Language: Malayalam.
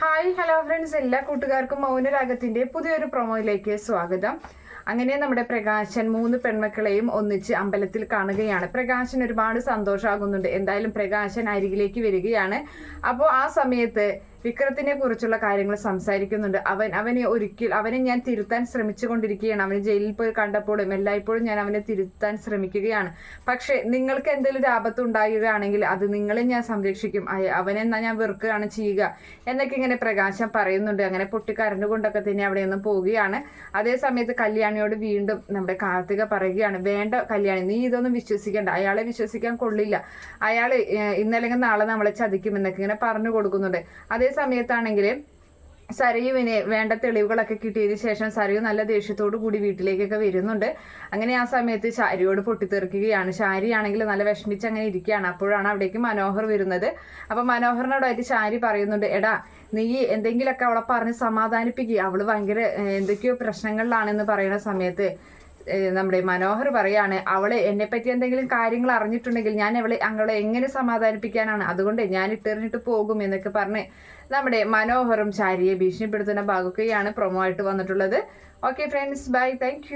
ഹായ് ഹലോ ഫ്രണ്ട്സ് എല്ലാ കൂട്ടുകാർക്കും മൗനരാഗത്തിന്റെ പുതിയൊരു പ്രൊമോയിലേക്ക് സ്വാഗതം. അങ്ങനെ നമ്മുടെ പ്രകാശൻ മൂന്ന് പെൺമക്കളെയും ഒന്നിച്ച് അമ്പലത്തിൽ കാണുകയാണ്. പ്രകാശൻ ഒരുപാട് സന്തോഷമാകുന്നുണ്ട് എന്തായാലും പ്രകാശൻ അരികിലേക്ക് വരികയാണ്. അപ്പോൾ ആ സമയത്ത് വിക്രത്തിനെ കുറിച്ചുള്ള കാര്യങ്ങൾ സംസാരിക്കുന്നുണ്ട്. അവൻ അവനെ ഒരിക്കൽ അവനെ ഞാൻ തിരുത്താൻ ശ്രമിച്ചുകൊണ്ടിരിക്കുകയാണ്. അവന് ജയിലിൽ പോയി കണ്ടപ്പോഴും എല്ലായ്പ്പോഴും ഞാൻ അവനെ തിരുത്താൻ ശ്രമിക്കുകയാണ്. പക്ഷേ നിങ്ങൾക്ക് എന്തെങ്കിലും ഒരു ആപത്ത് ഉണ്ടാകുകയാണെങ്കിൽ അത് നിങ്ങളെ ഞാൻ സംരക്ഷിക്കും. അവനെ ഞാൻ വെറുക്കുകയാണ് ചെയ്യുക എന്നൊക്കെ ഇങ്ങനെ പ്രകാശം പറയുന്നുണ്ട്. അങ്ങനെ പൊട്ടിക്കരണ്ടുകൊണ്ടൊക്കെ തന്നെ അവിടെ നിന്ന് പോവുകയാണ്. അതേ സമയത്ത് കല്യാണിയോട് വീണ്ടും നമ്മുടെ കാർത്തിക പറയുകയാണ് വേണ്ട കല്യാണി നീ ഇതൊന്നും വിശ്വസിക്കേണ്ട. അയാളെ വിശ്വസിക്കാൻ കൊള്ളില്ല. അയാൾ ഇന്നല്ലെങ്കിൽ നാളെ നമ്മളെ ചതിക്കുമെന്നൊക്കെ ഇങ്ങനെ പറഞ്ഞു കൊടുക്കുന്നുണ്ട്. അതേ സമയത്താണെങ്കിൽ സരയുവിന് വേണ്ട തെളിവുകളൊക്കെ കിട്ടിയതിന് ശേഷം സരയു നല്ല ദേഷ്യത്തോടു കൂടി വീട്ടിലേക്കൊക്കെ വരുന്നുണ്ട്. അങ്ങനെ ആ സമയത്ത് ശാരിയോട് പൊട്ടിത്തെറിക്കുകയാണ്. ശാരിയാണെങ്കിൽ നല്ല വിഷമിച്ച് അങ്ങനെ ഇരിക്കുകയാണ്. അപ്പോഴാണ് അവിടേക്ക് മനോഹർ വരുന്നത്. അപ്പൊ മനോഹറിനോടായിട്ട് ശാരി പറയുന്നുണ്ട് എടാ നീ എന്തെങ്കിലുമൊക്കെ അവളെ പറഞ്ഞ് സമാധാനിപ്പിക്കുക അവൾ ഭയങ്കര എന്തൊക്കെയോ പ്രശ്നങ്ങളിലാണെന്ന് പറയുന്ന സമയത്ത് നമ്മുടെ മനോഹർ പറയാണ് അവളെ എന്നെ പറ്റി എന്തെങ്കിലും കാര്യങ്ങൾ അറിഞ്ഞിട്ടുണ്ടെങ്കിൽ ഞാൻ അവളെ അവളെ എങ്ങനെ സമാധാനിപ്പിക്കാനാണ്? അതുകൊണ്ട് ഞാൻ ഇട്ടെറിഞ്ഞിട്ട് പോകും എന്നൊക്കെ പറഞ്ഞ് നമ്മുടെ മനോഹറും ശാരിയെ ഭീഷണിപ്പെടുത്തുന്ന ഭാഗമൊക്കെയാണ് പ്രൊമോ ആയിട്ട് വന്നിട്ടുള്ളത്. Okay friends bye thank